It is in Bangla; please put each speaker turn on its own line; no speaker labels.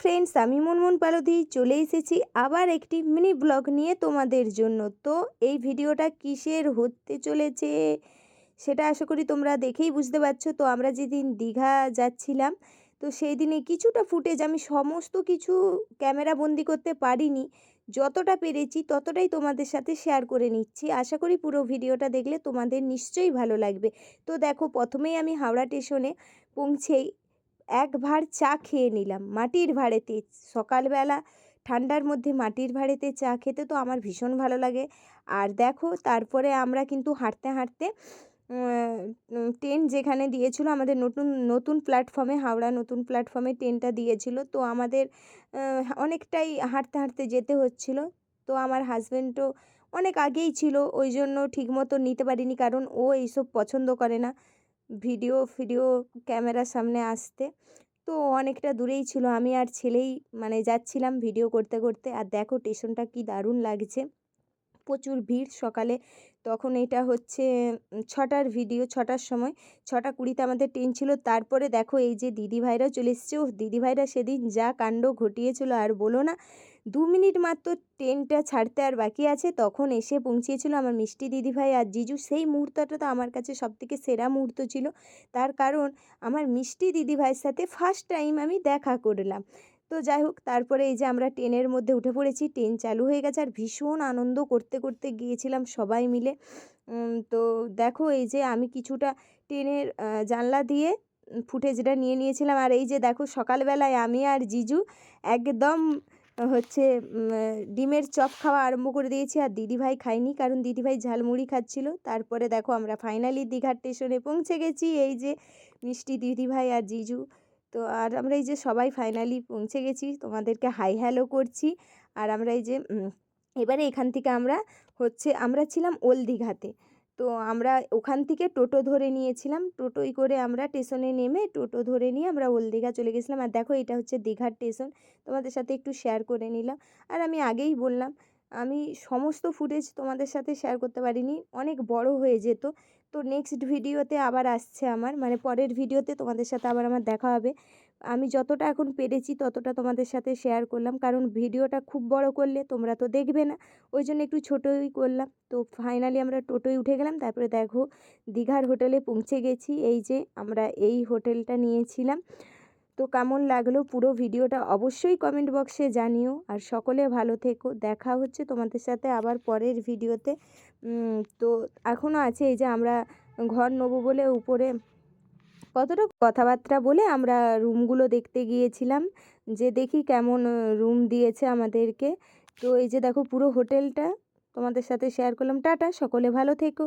ফ্রেন্ডস, আমি মনমন পালদি চলে এসেছি আবার একটি মিনি ব্লগ নিয়ে তোমাদের জন্য। তো এই ভিডিওটা কিসের হতে চলেছে সেটা আশা করি তোমরা দেখেই বুঝতে পারছ। তো আমরা যেদিন দীঘা যাচ্ছিলাম, তো সেই দিনে কিছুটা ফুটেজ আমি সমস্ত কিছু ক্যামেরা বন্দি করতে পারিনি। যতটা পেরেছি ততটাই তোমাদের সাথে শেয়ার করে নিচ্ছি। আশা করি পুরো ভিডিওটা দেখলে তোমাদের নিশ্চয়ই ভালো লাগবে। তো দেখো, প্রথমেই আমি হাওড়া স্টেশনে পৌঁছেই এক ভাঁড় চা খেয়ে নিলাম। মাটির ভাঁড়েতে সকালবেলা ঠান্ডার মধ্যে মাটির ভাঁড়েতে চা খেতে তো আমার ভীষণ ভালো লাগে। আর দেখো, তারপরে আমরা কিন্তু হাঁটতে হাঁটতে ট্রেন যেখানে দিয়েছিল, আমাদের নতুন নতুন প্ল্যাটফর্মে, হাওড়া নতুন প্ল্যাটফর্মে ট্রেনটা দিয়েছিল। তো আমাদের অনেকটাই হাঁটতে হাঁটতে যেতে হচ্ছিল। তো আমার হাজব্যান্ডও অনেক আগেই ছিল, ওই জন্য ঠিকমতো নিতে পারিনি, কারণ ও এইসব পছন্দ করে না। ভিডিও, ফিডিও ক্যামেরার সামনে আসতে। তো অনেকটা দূরেই ছিল। আমি আর ছেলেই মানে যাচ্ছিলাম ভিডিও করতে করতে। আর দেখো স্টেশনটা কি দারুণ লাগছে। প্রচুর ভিড় সকালে। তখন এটা হচ্ছে ছটার ভিডিও ছটার সময়। ছটা কুড়িতে আমাদের ট্রেন ছিল। তারপরে দেখো এই যে দিদিভাইরাও চলে এসছে। ও দিদিভাইরা সেদিন যা কাণ্ড ঘটিয়েছিল আর বলো না, দু মিনিট মাত্র ট্রেনটা ছাড়তে আর বাকি আছে। তখন এসে পৌঁছিয়েছিল আমার মিষ্টি দিদিভাই আর জিজু। সেই মুহূর্তটা তো আমার কাছে সবথেকে সেরা মুহূর্ত ছিল। তার কারণ, আমার মিষ্টি দিদিভাইয়ের সাথে ফার্স্ট টাইম আমি দেখা করলাম। তো যাই হোক, তারপরে এই যে আমরা ট্রেনের মধ্যে উঠে পড়েছি, ট্রেন চালু হয়ে গেছে আর ভীষণ আনন্দ করতে করতে গিয়েছিলাম সবাই মিলে। তো দেখো এই যে আমি কিছুটা ট্রেনের জানলা দিয়ে ফুটেজটা নিয়ে নিয়েছিলাম। আর এই যে দেখো সকালবেলায় আমি আর জিজু একদম হচ্ছে ডিমের চপ খাওয়া আরম্ভ করে দিয়েছি। আর দিদিভাই খাইনি কারণ দিদিভাই ঝালমুড়ি খাচ্ছিল। তারপরে দেখো আমরা ফাইনালি দীঘার স্টেশনে পৌঁছে গেছি। এই যে মিষ্টি দিদিভাই আর জিজু তো আর আমরা এই যে সবাই ফাইনালি পৌঁছে গেছি, তোমাদেরকে হাই হ্যালো করছি। আর আমরা এই যে এবারে এখান থেকে আমরা হচ্ছে, আমরা ছিলাম ওল্ড দীঘাতে। তো আমরা ওখান থেকে টোটো ধরে নিয়েছিলাম। টোটোই করে আমরা স্টেশনে নেমে টোটো ধরে নিয়ে আমরা ওল দীঘা চলে গেছিলাম। আর দেখো এটা হচ্ছে দীঘার স্টেশন তোমাদের সাথে একটু শেয়ার করে নিলাম। আর আমি আগেই বললাম আমি সমস্ত ফুটেজ তোমাদের সাথে শেয়ার করতে পারিনি। অনেক বড় হয়ে যেত। তো নেক্সট ভিডিওতে আবার আসছে আমার। মানে পরের ভিডিওতে তোমাদের সাথে আবার আমার দেখা হবে। আমি যতটা এখন পেরেছি ততটা তোমাদের সাথে শেয়ার করলাম। কারণ ভিডিওটা খুব বড় করলে তোমরা তো দেখবে না। ওই জন্য একটু ছোটোই করলাম। তো ফাইনালি আমরা টোটোয় উঠে গেলাম। তারপরে দেখো দীঘার হোটেলে পৌঁছে গেছি। এই যে আমরা এই হোটেলটা নিয়েছিলাম। তো কেমন লাগল পুরো ভিডিওটা অবশ্যই কমেন্ট বক্সে জানিও। আর সকলে ভালো থেকো। দেখা হচ্ছে তোমাদের সাথে আবার পরের ভিডিওতে। তো এখনও আছে এই যে আমরা ঘর নেব বলে উপরে কতটা কথাবার্তা বলে আমরা রুমগুলো দেখতে গিয়েছিলাম। যে দেখি কেমন রুম দিয়েছে আমাদেরকে। তো এই যে দেখো পুরো হোটেলটা তোমাদের সাথে শেয়ার করলাম। টাটা, সকলে ভালো থেকো।